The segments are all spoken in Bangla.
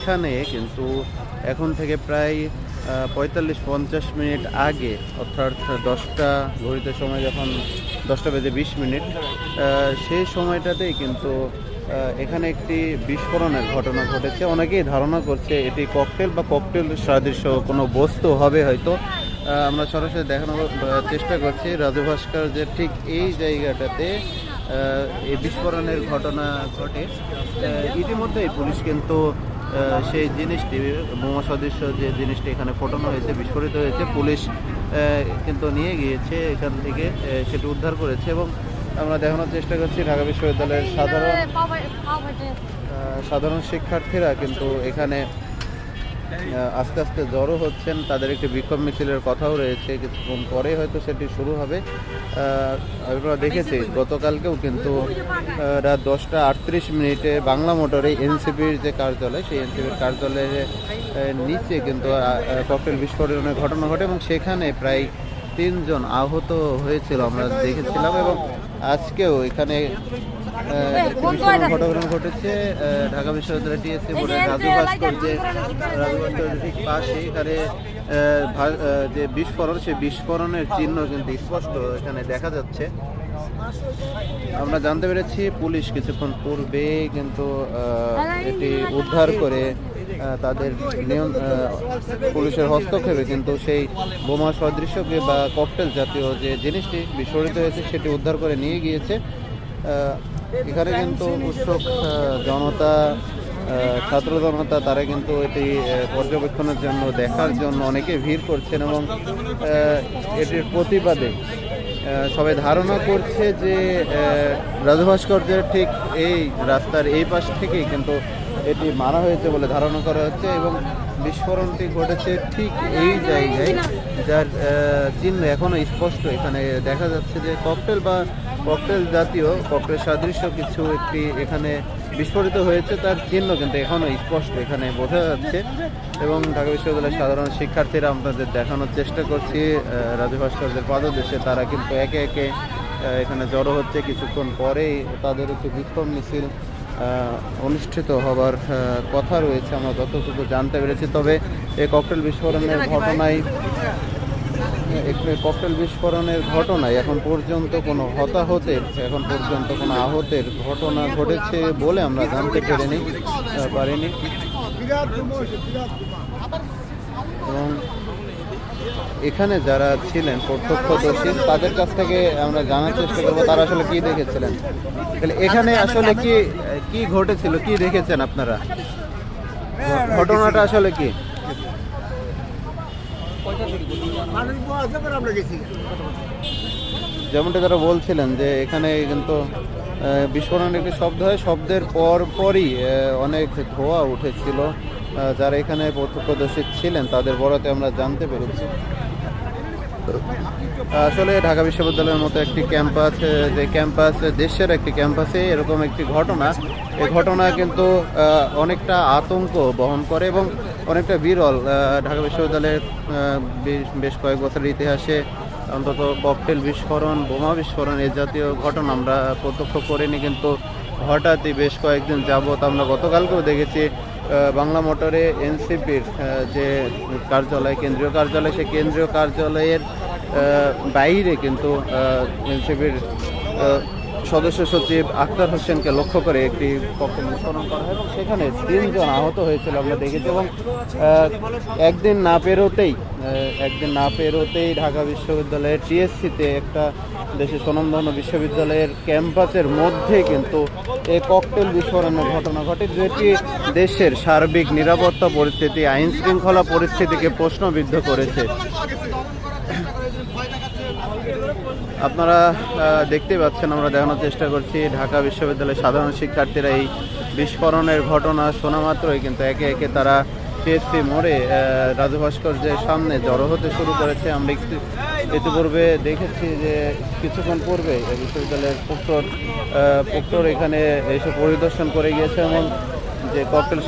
এখানে কিন্তু এখন থেকে প্রায় পঁয়তাল্লিশ পঞ্চাশ মিনিট আগে, অর্থাৎ দশটা ঘড়িতে সময় যখন দশটা বেজে বিশ মিনিট সেই সময়টাতেই কিন্তু এখানে একটি বিস্ফোরণের ঘটনা ঘটেছে। অনেকেই ধারণা করছে এটি ককটেল বা ককটেল সাদৃশ্য কোনো বস্তু হবে হয়তো। আমরা সরাসরি দেখানোর চেষ্টা করছি রাজু যে ঠিক এই জায়গাটাতে এই বিস্ফোরণের ঘটনা ঘটে। ইতিমধ্যেই পুলিশ কিন্তু সেই জিনিসটি বোমা সদৃশ্য যে জিনিসটি এখানে ফোটানো হয়েছে বিস্ফোরিত হয়েছে পুলিশ কিন্তু নিয়ে গিয়েছে এখান থেকে সেটি উদ্ধার করেছে এবং আমরা দেখানোর চেষ্টা করছি ঢাকা বিশ্ববিদ্যালয়ের সাধারণ সাধারণ শিক্ষার্থীরা কিন্তু এখানে আস্তে আস্তে জড়ো হচ্ছেন, তাদের একটি বিক্ষোভ মিছিলের কথাও রয়েছে, কিছুক্ষণ পরে হয়তো সেটি শুরু হবে। আমরা দেখেছি গতকালকেও কিন্তু রাত দশটা আটত্রিশ মিনিটে বাংলা মোটরে এনসিপির যে কার্যালয়, সেই এনসিপির কার্যালয়ের নিচে কিন্তু ককটেল বিস্ফোরণের ঘটনা ঘটে এবং সেখানে প্রায় তিনজন আহত হয়েছিল, আমরা দেখেছিলাম এবং আজকেও এখানে ঘটনা ঘটেছে ঢাকা বিশ্ববিদ্যালয় টিএসসি বোর্ডের রাজু ভাস্কর যে রাজু ভাস্করের ঠিক পাশে এখানে যে বিস্ফোরণ সেই বিস্ফোরণের চিহ্ন কিন্তু স্পষ্ট এখানে দেখা যাচ্ছে। আমরা জানতে পেরেছি পুলিশ কিছুক্ষণ পূর্বে কিন্তু এটি উদ্ধার করে তাদের পুলিশের হস্তক্ষেপে কিন্তু সেই বোমা সদৃশ্যকে বা ককটেল জাতীয় যে জিনিসটি বিস্ফোরিত হয়েছে সেটি উদ্ধার করে নিয়ে গিয়েছে। এখানে কিন্তু উৎসুক জনতা ছাত্র জনতা তারা কিন্তু এটি পর্যবেক্ষণের জন্য দেখার জন্য অনেকে ভিড় করছেন এবং এটির প্রতিবাদে সবাই ধারণা করছে যে আহ, রাজু ভাস্কর্যের ঠিক এই রাস্তার এই পাশ থেকেই কিন্তু এটি মারা হয়েছে বলে ধারণা করা হচ্ছে এবং বিস্ফোরণটি ঘটেছে ঠিক এই জায়গায়, যার চিহ্ন এখনও স্পষ্ট। এখানে দেখা যাচ্ছে যে ককটেল বা ককটেল জাতীয় ককটেল সাদৃশ্য কিছু একটি এখানে বিস্ফোরিত হয়েছে, তার চিহ্ন কিন্তু এখনও স্পষ্ট। এখানে বোঝা যাচ্ছে এবং ঢাকা বিশ্ববিদ্যালয়ের সাধারণ শিক্ষার্থীরা আপনাদের দেখানোর চেষ্টা করছি রাজু ভাস্করদের পাদদেশে। তারা কিন্তু একে একে এখানে জড়ো হচ্ছে কিছুক্ষণ পরেই। তাদের একটি বিক্ষোভ মিছিল অনুষ্ঠিত হবার কথা রয়েছে আমরা যতটুকু জানতে পেরেছি। তবে এই ককটেল বিস্ফোরণের ঘটনায় ককটেল বিস্ফোরণের ঘটনায় এখন পর্যন্ত কোনো হতাহতের এখন পর্যন্ত কোনো আহতের ঘটনা ঘটেছে বলে আমরা জানতে পেরেনি পারিনি। এবং এখানে যারা ছিলেন প্রত্যক্ষদর্শী তাদের কাছ থেকে আমরা জানার চেষ্টা করব তারা আসলে কি দেখেছিলেন? তাহলে এখানে আসলে কি কি ঘটেছিল, কি দেখেছেন আপনারা? ঘটনাটা আসলে কি? যেমনটা তারা বলছিলেন যে এখানে কিন্তু বিস্ফোরণের একটি শব্দ হয়। শব্দের পর পরই অনেক ধোঁয়া উঠেছিল। যারা এখানে প্রত্যক্ষদর্শী ছিলেন, তাদের বরাতে আমরা জানতে পেরেছি। আসলে ঢাকা বিশ্ববিদ্যালয়ের মতো একটি ক্যাম্পাস যে ক্যাম্পাস দেশের একটি ক্যাম্পাসে এরকম একটি ঘটনা এই ঘটনা কিন্তু অনেকটা আতঙ্ক বহন করে এবং অনেকটা বিরল। ঢাকা বিশ্ববিদ্যালয়ের বেশ- কয়েক বছরের ইতিহাসে অন্তত ককটেল বিস্ফোরণ, বোমা বিস্ফোরণ এ জাতীয় ঘটনা আমরা প্রত্যক্ষ করিনি, কিন্তু হঠাৎই বেশ কয়েকদিন যাবৎ আমরা গতকালকেও দেখেছি বাংলা মোটরে এনসিপির যে কার্যালয়, কেন্দ্রীয় কার্যালয় সেই কেন্দ্রীয় কার্যালয়ের বাইরে কিন্তু এনসিপির সদস্য সচিব আক্তার হোসেনকে লক্ষ্য করে একটি ককটেল বিস্ফোরণ করা হয় এবং সেখানে তিনজন আহত হয়েছিল আমরা দেখেছি এবং একদিন না পেরোতেই একদিন না পেরোতেই ঢাকা বিশ্ববিদ্যালয়ের টিএসসিতে একটা দেশের স্বনামধন্য বিশ্ববিদ্যালয়ের ক্যাম্পাসের মধ্যে কিন্তু এই ককটেল বিস্ফোরণের ঘটনা ঘটে। যেটি দেশের সার্বিক নিরাপত্তা পরিস্থিতি আইন শৃঙ্খলা পরিস্থিতিকে প্রশ্নবিদ্ধ করেছে। আপনারা দেখতে পাচ্ছেন, আমরা দেখানোর চেষ্টা করছি ঢাকা বিশ্ববিদ্যালয়ের সাধারণ শিক্ষার্থীরা এই বিস্ফোরণের ঘটনা শোনা মাত্রই কিন্তু একে একে তারা টিএসসি মোড়ে রাজু ভাস্কর্যের সামনে জড়ো হতে শুরু করেছে। আমরা ইতিপূর্বে দেখেছি যে কিছুক্ষণ পূর্বে বিশ্ববিদ্যালয়ের প্রক্টর প্রক্টর এখানে এসে পরিদর্শন করে গিয়েছে এবং যে ককটেল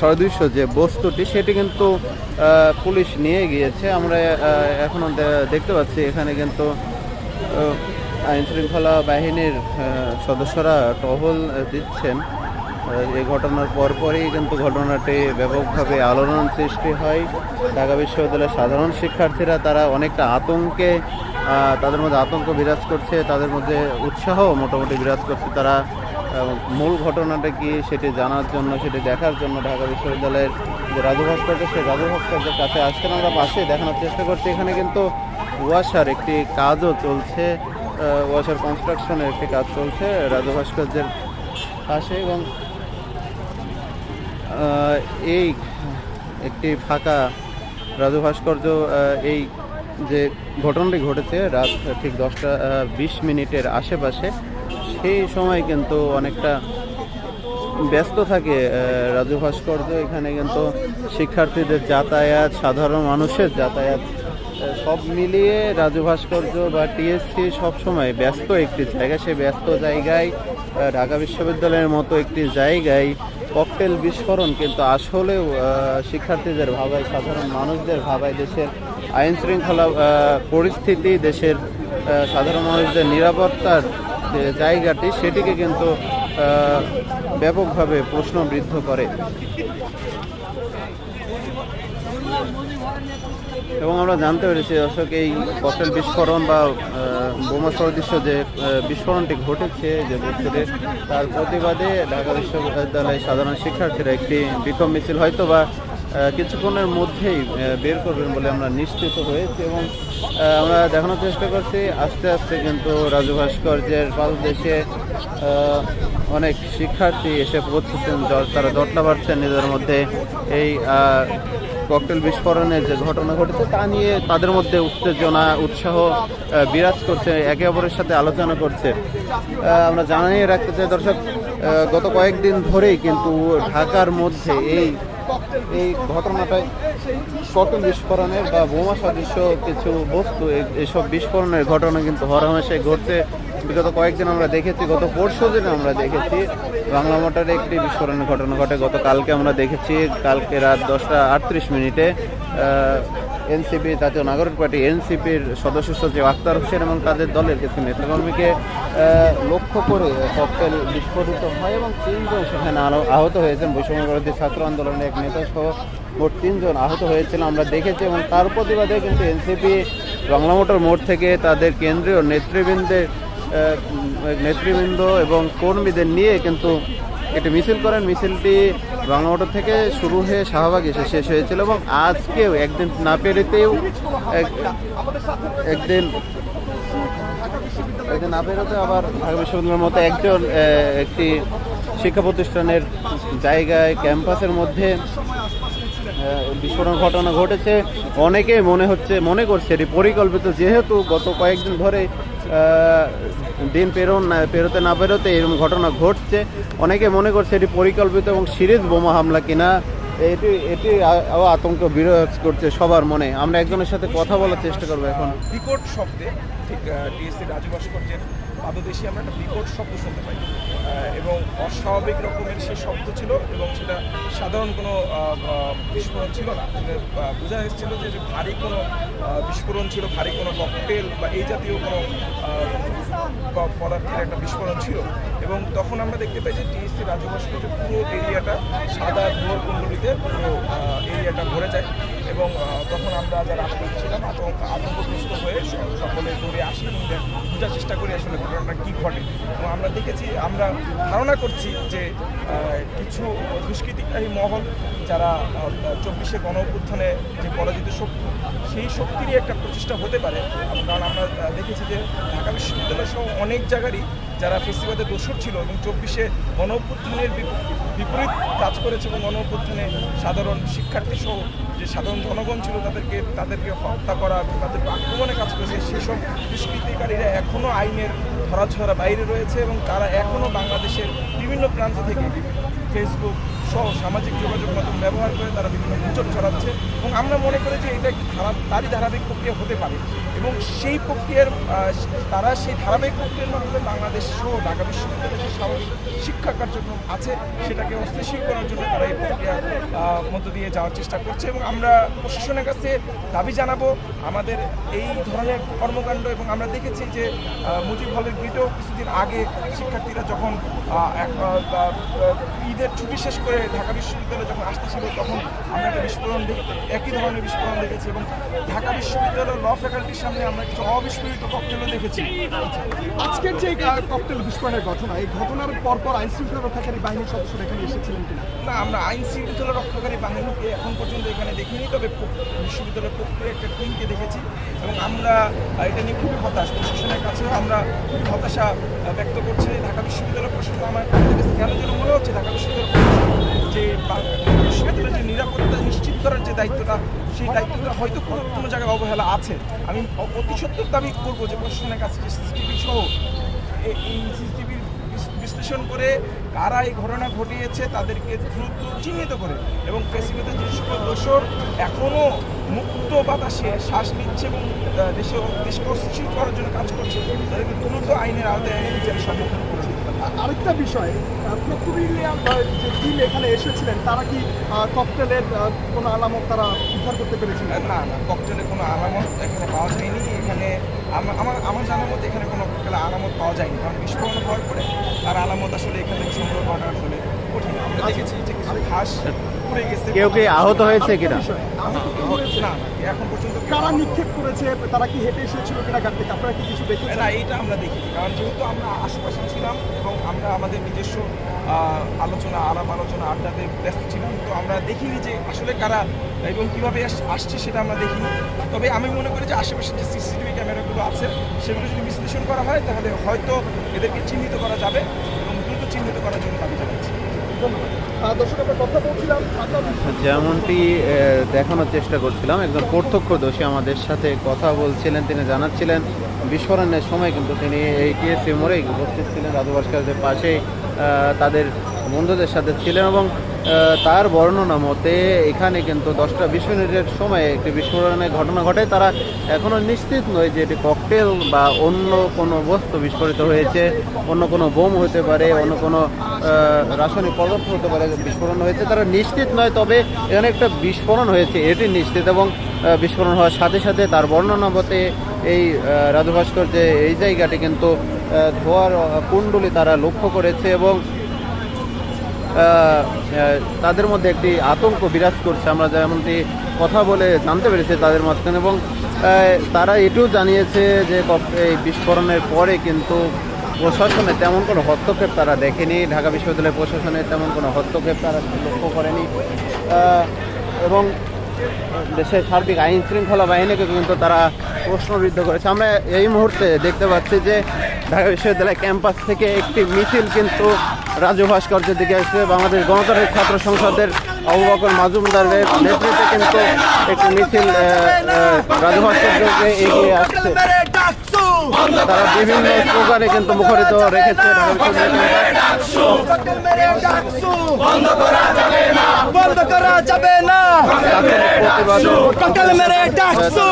সদৃশ্য যে বস্তুটি সেটি কিন্তু পুলিশ নিয়ে গিয়েছে। আমরা আহ, এখনও দে- দেখতে পাচ্ছি এখানে কিন্তু আইন শৃঙ্খলা বাহিনীর সদস্যরা টহল দিচ্ছেন। এই ঘটনার পরপরই কিন্তু ঘটনাটি ব্যাপকভাবে আলোড়ন সৃষ্টি হয়। ঢাকা বিশ্ববিদ্যালয়ের সাধারণ শিক্ষার্থীরা তারা অনেকটা আতঙ্কে তাদের মধ্যে আতঙ্ক বিরাজ করছে তাদের মধ্যে উৎসাহ মোটামুটি বিরাজ করছে। তারা মূল ঘটনাটা কি সেটি জানার জন্য, সেটি দেখার জন্য ঢাকা বিশ্ববিদ্যালয়ের যে রাজু ভাস্কর্য সেই রাজু ভাস্কর্যের কাছে আজকে আমরা পাশে দেখানোর চেষ্টা করছি। এখানে কিন্তু ওয়াশার একটি কাজও চলছে ওয়াশার কনস্ট্রাকশনের একটি কাজ চলছে রাজু ভাস্কর্যের পাশে এবং এই একটি ফাঁকা রাজু ভাস্কর্য এই যে ঘটনাটি ঘটেছে রাত ঠিক দশটা বিশ মিনিটের আশেপাশে। সেই সময় কিন্তু অনেকটা ব্যস্ত থাকে রাজু ভাস্কর্য। এখানে কিন্তু শিক্ষার্থীদের যাতায়াত, সাধারণ মানুষের যাতায়াত সব মিলিয়ে রাজু ভাস্কর্য বা টিএসসি সবসময় ব্যস্ত একটি জায়গা। সে ব্যস্ত জায়গায় ঢাকা বিশ্ববিদ্যালয়ের মতো একটি জায়গায় ককটেল বিস্ফোরণ কিন্তু আসলেও শিক্ষার্থীদের ভাবায়, সাধারণ মানুষদের ভাবায় দেশের আইন শৃঙ্খলা পরিস্থিতি, দেশের সাধারণ মানুষদের নিরাপত্তার যে জায়গাটি সেটিকে কিন্তু ব্যাপকভাবে প্রশ্নবৃদ্ধ করে। এবং আমরা জানতে পেরেছি দর্শক এই ককটেল বিস্ফোরণ বা বোমা সদৃশ্য যে বিস্ফোরণটি ঘটেছে, যে বছরে তার প্রতিবাদে ঢাকা বিশ্ববিদ্যালয়ের সাধারণ শিক্ষার্থীরা একটি বিক্ষোভ মিছিল হয়তো বা কিছুক্ষণের মধ্যেই বের করবেন বলে আমরা নিশ্চিত হয়েছি এবং আমরা দেখানোর চেষ্টা করছি। আস্তে আস্তে কিন্তু রাজু ভাস্কর্যের পাদদেশে অনেক শিক্ষার্থী এসে পৌঁছেছেন। তারা জটলা বাড়ছেন নিজেদের মধ্যে। এই ককটেল বিস্ফোরণের যে ঘটনা ঘটেছে, তা নিয়ে তাদের মধ্যে উত্তেজনা, উৎসাহ বিরাজ করছে, একে অপরের সাথে আলোচনা করছে। আমরা জানিয়ে রাখতে চাই, দর্শক গত কয়েকদিন ধরেই কিন্তু ঢাকার মধ্যে এই এই ঘটনাটায় কত বিস্ফোরণের বা বোমা সদৃশ্য কিছু বস্তু এসব বিস্ফোরণের ঘটনা কিন্তু হরহামেশাই ঘটছে। বিগত কয়েকদিন আমরা দেখেছি, গত পরশু দিন আমরা দেখেছি বাংলা মোটরে একটি বিস্ফোরণের ঘটনা ঘটে। গতকালকে আমরা দেখেছি, কালকে রাত দশটা আটত্রিশ মিনিটে এনসিপি জাতীয় নাগরিক পার্টি এনসিপির সদস্য সচিব আক্তার হোসেন এবং তাদের দলের কিছু নেতাকর্মীকে লক্ষ্য করে ককটেল বিস্ফোরিত হয় এবং তিনজন সেখানে আহত হয়েছেন। বৈষম্য ছাত্র আন্দোলনের এক নেতা সহ মোট তিনজন আহত হয়েছিল, আমরা দেখেছি এবং তার প্রতিবাদে কিন্তু এনসিপি বাংলা মোটর মোড় থেকে তাদের কেন্দ্রীয় নেতৃবৃন্দের নেতৃবৃন্দ এবং কর্মীদের নিয়ে কিন্তু একটি মিছিল করেন। মিছিলটি বাংলা থেকে শুরু হয়ে শাহবাগ এসে শেষ হয়েছিল এবং আজকেও একদিন না পেরেতেও এক- একদিন একদিন না পেরোতে আবার ঢাকা বিশ্ববিদ্যালয়ের মতো একজন একটি শিক্ষা প্রতিষ্ঠানের জায়গায়, ক্যাম্পাসের মধ্যে বিস্ফোরণ ঘটনা ঘটেছে। অনেকে মনে হচ্ছে, মনে করছে এটি পরিকল্পিত, যেহেতু গত কয়েকদিন ধরে দিন পেরোন, না, পেরোতে না পেরোতে এরকম ঘটনা ঘটছে। অনেকে মনে করছে এটি পরিকল্পিত এবং সিরিজ বোমা হামলা কিনা। এটি এটি আতঙ্ক বিরাজ করছে সবার মনে। আমরা একজনের সাথে কথা বলার চেষ্টা করব এখন। বিকট শব্দে, ঠিক টিএসসি রাজু ভাস্কর্যের পাদদেশে আমরা একটা বিকট শব্দ শুনতে পাই। এবং অস্বাভাবিক রকমের সে শব্দ ছিল এবং সেটা সাধারণ কোনো বিস্ফোরণ ছিল না। বোঝা এসেছিল যে ভারী কোনো বিস্ফোরণ ছিল, ভারী কোনো ককটেল বা এই জাতীয় কোনো পদার্থের একটা বিস্ফোরণ ছিল। এবং তখন আমরা দেখতে পাই যে, টিএসসি রাজু ভাস্কর্যের পুরো এরিয়াটা সাদা ধোয়ার কুণ্ডলিতে পুরো এরিয়াটা ভরে যায়। এবং তখন আমরা যারা আসলে ছিলাম আতঙ্ক আতঙ্কগ্রস্ত হয়ে সকলে দৌড়ে আসি এবং বোঝার চেষ্টা করি আসলে ঘটনাটা কী ঘটে। এবং আমরা দেখেছি, আমরা ধারণা করছি যে কিছু দুষ্কৃতিকারী মহল যারা চব্বিশে গণ যে পরাজিত শক্তি সেই শক্তিরই একটা প্রচেষ্টা হতে পারে। কারণ আমরা দেখেছি যে ঢাকা বিশ্ববিদ্যালয় সহ অনেক জায়গারই যারা ফেস্টিভ্যালের দোষর ছিল এবং চব্বিশে গণ অভ্যুত্থানের বিপরীত কাজ করেছে এবং গণ অভ্যুত্থানে সাধারণ শিক্ষার্থী সহ যে সাধারণ জনগণ ছিল তাদেরকে তাদেরকে হত্যা করা তাদেরকে আক্রমণে কাজ করেছে, সেসব দুষ্কৃতিকারীরা এখনও আইনের ধরাছোঁয়ার বাইরে রয়েছে এবং তারা এখনও বাংলাদেশের বিভিন্ন প্রান্ত থেকে ফেসবুক সহ সামাজিক যোগাযোগ মাধ্যম ব্যবহার করে তারা বিভিন্ন গুজব ছড়াচ্ছে এবং আমরা মনে করি যে এটা একটি ধারা তারই ধারাবাহিক প্রক্রিয়া হতে পারে। এবং সেই প্রক্রিয়ার তারা সেই ধারাবাহিক প্রক্রিয়ার মাধ্যমে বাংলাদেশ সহ ঢাকা বিশ্ববিদ্যালয়ের যে স্বাভাবিক শিক্ষা কার্যক্রম আছে, সেটাকে অস্থিতিশীল করার জন্য তারা এই প্রক্রিয়ার মধ্য দিয়ে যাওয়ার চেষ্টা করছে এবং আমরা প্রশাসনের কাছে দাবি জানাব, আমাদের এই ধরনের কর্মকাণ্ড এবং আমরা দেখেছি যে মুজিব হলের গেটেও কিছুদিন আগে শিক্ষার্থীরা যখন ঈদের ছুটি শেষ করে ঢাকা বিশ্ববিদ্যালয়ে যখন আসতেছিল, তখন আমরা একটা বিস্ফোরণ দেখি, একই ধরনের বিস্ফোরণ দেখেছি এবং ঢাকা বিশ্ববিদ্যালয়ের ল ফ্যাকাল্টির সামনে আমরা কিছু অবিস্ফোরিত ককটেলও দেখেছি। আজকের যে ককটেল বিস্ফোরণের ঘটনা, এই ঘটনার পরপর আইন শৃঙ্খলা রক্ষাকারী বাহিনীর সদস্যরা এখানে এসেছিলেন কিনা? না, আমরা আইন শৃঙ্খলা রক্ষাকারী বাহিনীকে এখন পর্যন্ত এখানে দেখিনি, তবে বিশ্ববিদ্যালয়ের পক্ষে একটা টিমকে দেখেছি এবং আমরা এটা নিয়ে খুবই হতাশ। প্রশাসনের কাছেও আমরা হতাশা ব্যক্ত করছি। ঢাকা বিশ্ববিদ্যালয় প্রশাসন আমার কেন যেন মনে হচ্ছে, ঢাকা যে বিশ্ববিদ্যালয়ের যে নিরাপত্তা নিশ্চিত করার যে দায়িত্বটা, সেই দায়িত্বটা হয়তো কোনো কোনো জায়গায় অবহেলা আছে। আমি অতি সত্তর দাবি করব যে প্রশাসনের কাছে যে সিসিটিভি সহ এই সিসিটিভির বিশ্লেষণ করে কারা এই ঘটনা ঘটিয়েছে তাদেরকে দ্রুত চিহ্নিত করে এবং ফেসিলিটিতে যে সকল দোষর এখনও মুক্ত বাতাসে শ্বাস নিচ্ছে এবং দেশে দেশকে অস্থির করার জন্য কাজ করছে, তাদেরকে দ্রুত আইনের আওতায় বিচারের সম্মুখীন আরেকটা বিষয় যে টিম এখানে এসেছিলেন, তারা কি ককটেলের কোনো আলামত তারা উদ্ধার করতে পেরেছিলেন না না ককটেলের কোনো আলামত এখানে পাওয়া যায়নি। এখানে আমা- আমার আমার জানার মতো এখানে কোনো ককটেলের আলামত পাওয়া যায়নি, কারণ বিস্ফোরণ হওয়ার পরে তার আলামত আসলে এখানে সংগ্রহ করাটা আসলে কঠিন আমরা দেখেছি যে কিছু ঘাস পুড়ে গেছে কেউ কি আহত হয়েছে কিনা এখন পর্যন্ত কারা নিক্ষেপ করেছে তারা কি হেঁটে এসেছিল কিনা গাড়ি থেকে আপনারা কি কিছু দেখেছেন? না এটা আমরা দেখিনি কারণ যেহেতু আমরা আশেপাশে ছিলাম এবং আমরা আমাদের নিজস্ব আলোচনা আলাপ আলোচনা আড্ডাতে ব্যস্ত ছিলাম তো আমরা দেখিনি যে আসলে কারা এবং কীভাবে আস- আসছে সেটা আমরা দেখিনি। তবে আমি মনে করি যে আশেপাশে যে সিসিটিভি ক্যামেরাগুলো আছে সেগুলো যদি বিশ্লেষণ করা হয় তাহলে হয়তো এদেরকে চিহ্নিত করা যাবে এবং দ্রুত চিহ্নিত করার জন্য দাবি জানাচ্ছি। যেমনটি দেখানোর চেষ্টা করছিলাম, একজন প্রত্যক্ষদর্শী আমাদের সাথে কথা বলছিলেন, তিনি জানাচ্ছিলেন, বিস্ফোরণের সময় কিন্তু তিনি এই টিএসসি মোড়ে উপস্থিত ছিলেন, রাজু ভাস্করের পাশেই তাদের বন্ধুদের সাথে ছিলেন এবং তার বর্ণনা মতে এখানে কিন্তু দশটা বিশ মিনিটের সময় একটি বিস্ফোরণের ঘটনা ঘটে। তারা এখনও নিশ্চিত নয় যে এটি ককটেল বা অন্য কোনো বস্তু বিস্ফোরিত হয়েছে, অন্য কোনো বোম হতে পারে, অন্য কোনো রাসায়নিক পদার্থ হতে পারে বিস্ফোরণ হয়েছে। তারা নিশ্চিত নয়, তবে এখানে একটা বিস্ফোরণ হয়েছে, এটি নিশ্চিত এবং বিস্ফোরণ হওয়ার সাথে সাথে তার বর্ণনা মতে এই রাজু ভাস্কর যে এই জায়গাটি কিন্তু ধোয়ার কুণ্ডলি তারা লক্ষ্য করেছে এবং তাদের মধ্যে একটি আতঙ্ক বিরাজ করছে। আমরা যেমনটি কথা বলে জানতে পেরেছি তাদের মাঝখানে এবং তারা এটিও জানিয়েছে যে এই বিস্ফোরণের পরে কিন্তু প্রশাসনে তেমন কোনো হস্তক্ষেপ তারা দেখেনি। ঢাকা বিশ্ববিদ্যালয় প্রশাসনে তেমন কোনো হস্তক্ষেপ তারা লক্ষ্য করেনি। এবং দেশের সার্বিক আইন শৃঙ্খলা বাহিনীকে কিন্তু তারা প্রশ্নবিদ্ধ করেছে। আমরা এই মুহূর্তে দেখতে পাচ্ছি যে ঢাকা বিশ্ববিদ্যালয় ক্যাম্পাস থেকে একটি মিছিল কিন্তু রাজু ভাস্কর্যের দিকে আসছে। বাংলাদেশ গণতান্ত্রিক ছাত্র সংসদের আবু বকর মাজুমদারের নেতৃত্বে কিন্তু একটি মিছিল রাজু ভাস্কর্যকে এগিয়ে আসছে। তারা বিভিন্ন স্লোগানে কিন্তু মুখরিত রেখেছে। বন্ধ করা যাবে না মেরে ডাকসু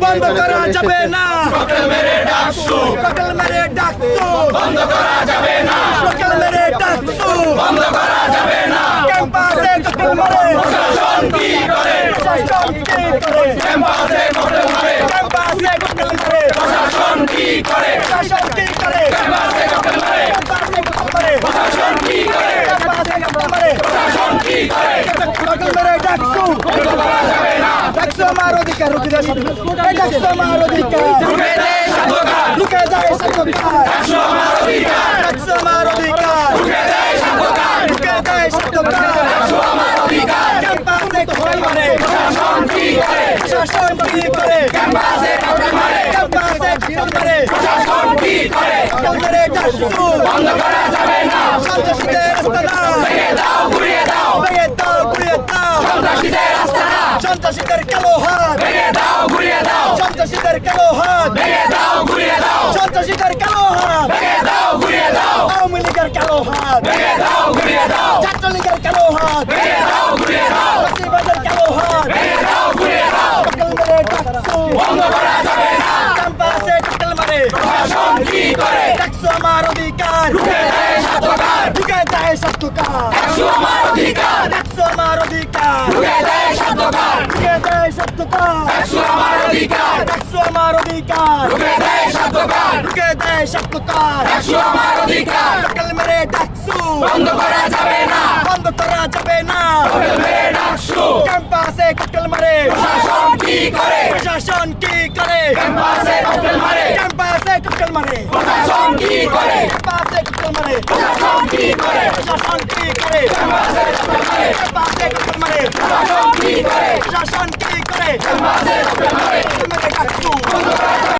বন্ধ করা যাবে না ককটেল মেরে ডাকসু বন্ধ করা যাবে না ককটেল মেরে ডাকসু বন্ধ করা যাবে না ক্যাম্পাসে ককটেল মারে প্রশাসন কি করে প্রশাসন কি করে ক্যাম্পাসে মারে ক্যাম্পাসে প্রশাসন কি করে? প্রশাসন কি করে? ক্যাম্পাসে ককটেল মারে? ক্যাম্পাসে ককটেল মারে? প্রশাসন কি করে? ক্যাম্পাসে ককটেল মারে? প্রশাসন কি করে? ককটেল মেরে ডাকসু বন্ধ করা যাবে না। ডাকসু আমার অধিকার রুখে দেয় এই ডাকসু আমার অধিকার। রুখে দেয় সরকার রুখে দেয় সরকার ডাকসু আমার অধিকার। ডাকসু আমার অধিকার। রুখে দেয় সরকার রুখে দেয় সরকার ডাকসু আমার অধিকার। ক্যাম্পাসে ককটেল মারে? প্রশাসন কি করে? প্রশাসন কি করে? ক্যাম্পাসে ককটেল মারে ক্যাম্পাসে ককটেল মারে প্রশাসন কি ডাকসু বন্ধ করা যাবে না। সন্ত্রাসীদের রাস্তা ভেঙে দাও ঘুরিয়ে দাও। ভেঙে দাও ঘুরিয়ে দাও। সন্ত্রাসীদের রাস্তা সন্ত্রাসীদের কালো হাত। ভেঙে দাও ঘুরিয়ে দাও। সন্ত্রাসীদের কালো হাত। ভেঙে দাও ঘুরিয়ে দাও। সন্ত্রাসীদের কালো হাত। ভেঙে দাও ঘুরিয়ে দাও। আওয়ামী লীগের কালো হাত। ভেঙে দাও ঘুরিয়ে দাও। ছাত্রলীগের কালো হাত। ভেঙে দাও ঘুরিয়ে দাও ফ্যাসিবাদের কালো হাত ভেঙে দাও ঘুরিয়ে দাও ককটেল মেরে ডাকসু বন্ধ করা যাবে না ক্যাম্পাসে ককটেল মারে প্রশাসন কি করে ডাকসু আমার অধিকার রুখে দেয় সত্যকার রুখে সত্যকার ডাকসু আমার অধিকার ডাকসু আমার অধিকার। রুখে দেয় সত্যকার রুখে দেয় সত্যকার ডাকসু আমার অধিকার। ডাকসু আমার অধিকার। রুখে দেয় সত্যকার রুখে দেয় সত্যকার ডাকসু আমার অধিকার। ককটেল মেরে ডাকসু। বন্ধ করা যাবে না। বন্ধ করা যাবে না। ক্যাম্পাসে ককটেল মারে। প্রশাসন কি করে? প্রশাসন কি করে? ক্যাম্পাসে মারে। কুটল মারে প্রশাসন কি করে পাশে কুটল মারে প্রশাসন কি করে? প্রশাসন কি করে পাশে কুটল মারে পাশে কুটল মারে প্রশাসন কি করে? প্রশাসন কি করে? পাশে কুটল মারে